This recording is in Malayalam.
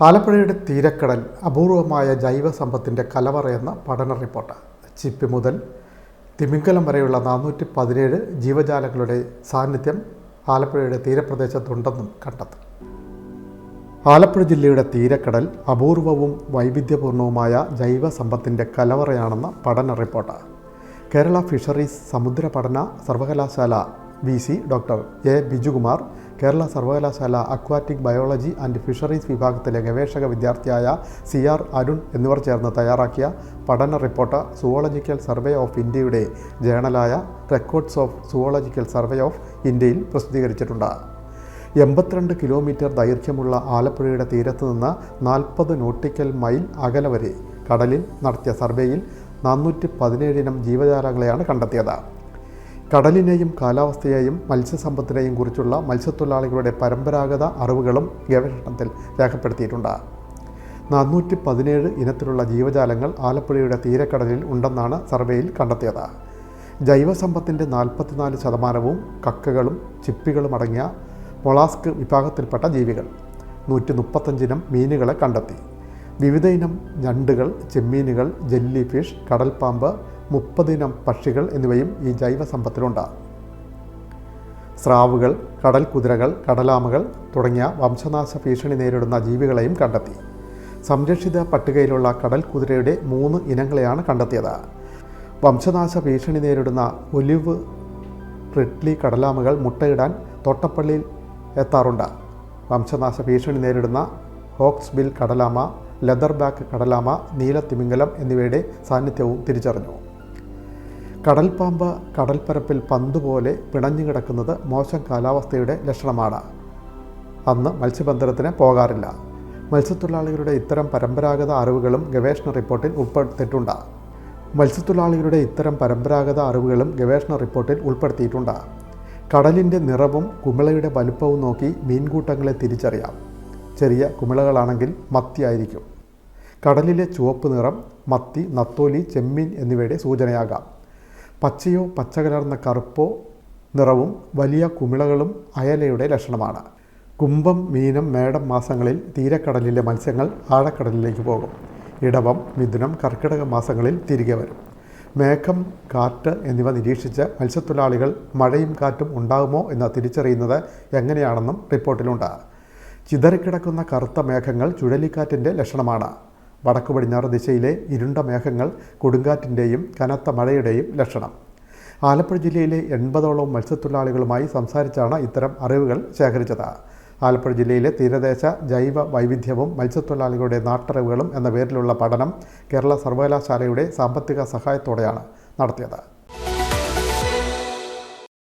ആലപ്പുഴയുടെ തീരക്കടൽ അപൂർവമായ ജൈവ സമ്പത്തിന്റെ എന്ന പഠന റിപ്പോർട്ട്. ചിപ്പി മുതൽ തിമിംഗലം വരെയുള്ള നാനൂറ്റി പതിനേഴ് ജീവജാലങ്ങളുടെ സാന്നിധ്യം ആലപ്പുഴയുടെ തീരപ്രദേശത്തുണ്ടെന്നും കണ്ടെത്തി. ആലപ്പുഴ ജില്ലയുടെ തീരക്കടൽ അപൂർവവും വൈവിധ്യപൂർണവുമായ ജൈവ സമ്പത്തിന്റെ കലവറയാണെന്ന പഠന റിപ്പോർട്ട്. കേരള ഫിഷറീസ് സമുദ്ര പഠന സർവകലാശാല V C doctor A Bijukumar Kerala സർവകലാശാല അക്വാറ്റിക് ബയോളജി ആൻഡ് ഫിഷറീസ് വിഭാഗത്തിലെ ഗവേഷക വിദ്യാർത്ഥിയായ സി ആർ അരുൺ എന്നിവർ ചേർന്ന് തയ്യാറാക്കിയ പഠന റിപ്പോർട്ട് സുവോളജിക്കൽ സർവേ ഓഫ് ഇന്ത്യയുടെ ജേണലായ records of zoological survey of ഇന്ത്യയിൽ പ്രസിദ്ധീകരിച്ചിട്ടുണ്ട്. എൺപത്തിരണ്ട് കിലോമീറ്റർ ദൈർഘ്യമുള്ള ആലപ്പുഴയുടെ തീരത്ത് നിന്ന് നാൽപ്പത് നോട്ടിക്കൽ മൈൽ അകലെ വരെ കടലിൽ നടത്തിയ സർവേയിൽ നാനൂറ്റി പതിനേഴിനം ജീവജാലങ്ങളെയാണ് കണ്ടെത്തിയത്. കടലിനെയും കാലാവസ്ഥയെയും മത്സ്യസമ്പത്തിനെയും കുറിച്ചുള്ള മത്സ്യത്തൊഴിലാളികളുടെ പരമ്പരാഗത അറിവുകളും ഗവേഷണത്തിൽ രേഖപ്പെടുത്തിയിട്ടുണ്ട്. നാനൂറ്റി പതിനേഴ് ഇനത്തിലുള്ള ജീവജാലങ്ങൾ ആലപ്പുഴയുടെ തീരക്കടലിൽ ഉണ്ടെന്നാണ് സർവേയിൽ കണ്ടെത്തിയത്. ജൈവസമ്പത്തിന്റെ നാൽപ്പത്തിനാല് ശതമാനവും കക്കകളും ചിപ്പികളും അടങ്ങിയ മൊളാസ്ക് വിഭാഗത്തിൽപ്പെട്ട ജീവികൾ. നൂറ്റി മുപ്പത്തഞ്ചിനം മീനുകളെ കണ്ടെത്തി. വിവിധ ഇനം ഞണ്ടുകൾ ചെമ്മീനുകൾ ജെല്ലി ഫിഷ് കടൽപ്പാമ്പ് മുപ്പതിനം പക്ഷികൾ എന്നിവയും ഈ ജൈവ സമ്പത്തിലുണ്ട് സ്രാവുകൾ കടൽ കുതിരകൾ കടലാമകൾ തുടങ്ങിയ വംശനാശ ഭീഷണി നേരിടുന്ന ജീവികളെയും കണ്ടെത്തി. സംരക്ഷിത പട്ടികയിലുള്ള കടൽ കുതിരയുടെ മൂന്ന് ഇനങ്ങളെയാണ് കണ്ടെത്തിയത്. വംശനാശ ഭീഷണി നേരിടുന്ന ഒലിവ് റിഡ്ലി കടലാമകൾ മുട്ടയിടാൻ തോട്ടപ്പള്ളിയിൽ എത്താറുണ്ട്. വംശനാശ ഭീഷണി നേരിടുന്ന ഹോക്സ് ബിൽ കടലാമ ലെതർ ബാക്ക് കടലാമ നീലത്തിമിംഗലം എന്നിവയുടെ സാന്നിധ്യവും തിരിച്ചറിഞ്ഞു. കടൽപ്പാമ്പ് കടൽപ്പരപ്പിൽ പന്തുപോലെ പിണഞ്ഞു കിടക്കുന്നത് മോശം കാലാവസ്ഥയുടെ ലക്ഷണമാണ്. അന്ന് മത്സ്യബന്ധനത്തിന് പോകാറില്ല. മത്സ്യത്തൊഴിലാളികളുടെ ഇത്തരം പരമ്പരാഗത അറിവുകളും ഗവേഷണ റിപ്പോർട്ടിൽ ഉൾപ്പെടുത്തിയിട്ടുണ്ട്. മത്സ്യത്തൊഴിലാളികളുടെ ഇത്തരം പരമ്പരാഗത അറിവുകളും ഗവേഷണ റിപ്പോർട്ടിൽ ഉൾപ്പെടുത്തിയിട്ടുണ്ട്. കടലിന്റെ നിറവും കുമിളയുടെ വലുപ്പവും നോക്കി മീൻകൂട്ടങ്ങളെ തിരിച്ചറിയാം. ചെറിയ കുമിളകളാണെങ്കിൽ മത്തിയായിരിക്കും. കടലിലെ ചുവപ്പ് നിറം മത്തി നത്തോലി ചെമ്മീൻ എന്നിവയുടെ സൂചനയാകാം. പച്ചയോ പച്ചകലർന്ന കറുപ്പോ നിറവും വലിയ കുമിളകളും അയലയുടെ ലക്ഷണമാണ്. കുംഭം മീനം മേടം മാസങ്ങളിൽ തീരക്കടലിലെ മത്സ്യങ്ങൾ ആഴക്കടലിലേക്ക് പോകും. ഇടവം മിഥുനം കർക്കിടക മാസങ്ങളിൽ തിരികെ വരും. മേഘം കാറ്റ് എന്നിവ നിരീക്ഷിച്ച് മത്സ്യത്തൊഴിലാളികൾ മഴയും കാറ്റും ഉണ്ടാകുമോ എന്ന് തിരിച്ചറിയുന്നത് എങ്ങനെയാണെന്നും റിപ്പോർട്ടിലുണ്ട്. ചിതറിക്കിടക്കുന്ന കറുത്ത മേഘങ്ങൾ ചുഴലിക്കാറ്റിന്റെ ലക്ഷണമാണ്. വടക്കു പടിഞ്ഞാറ് ദിശയിലെ ഇരുണ്ട മേഘങ്ങൾ കൊടുങ്കാറ്റിന്റെയും കനത്ത മഴയുടെയും ലക്ഷണം. ആലപ്പുഴ ജില്ലയിലെ എൺപതോളം മത്സ്യത്തൊഴിലാളികളുമായി സംസാരിച്ചാണ് ഇത്തരം അറിവുകൾ ശേഖരിച്ചത്. ആലപ്പുഴ ജില്ലയിലെ തീരദേശ ജൈവ വൈവിധ്യവും മത്സ്യത്തൊഴിലാളികളുടെ നാട്ടറിവുകളും എന്ന പേരിലുള്ള പഠനം കേരള സർവകലാശാലയുടെ സാമ്പത്തിക സഹായത്തോടെയാണ് നടത്തിയത്.